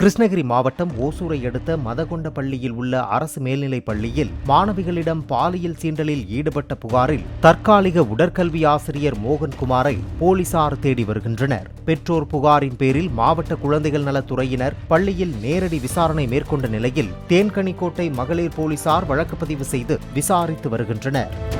கிருஷ்ணகிரி மாவட்டம் ஓசூரை அடுத்த மதகொண்ட பள்ளியில் உள்ள அரசு மேல்நிலைப் பள்ளியில் மாணவிகளிடம் பாலியல் சீண்டலில் ஈடுபட்ட புகாரில் தற்காலிக உடற்கல்வி ஆசிரியர் மோகன்குமாரை போலீசார் தேடி வருகின்றனர். பெற்றோர் புகாரின் பேரில் மாவட்ட குழந்தைகள் நலத்துறையினர் பள்ளியில் நேரடி விசாரணை மேற்கொண்ட நிலையில் தேன்கனிக்கோட்டை மகளிர் போலீசார் வழக்கு பதிவு செய்து விசாரித்து வருகின்றனர்.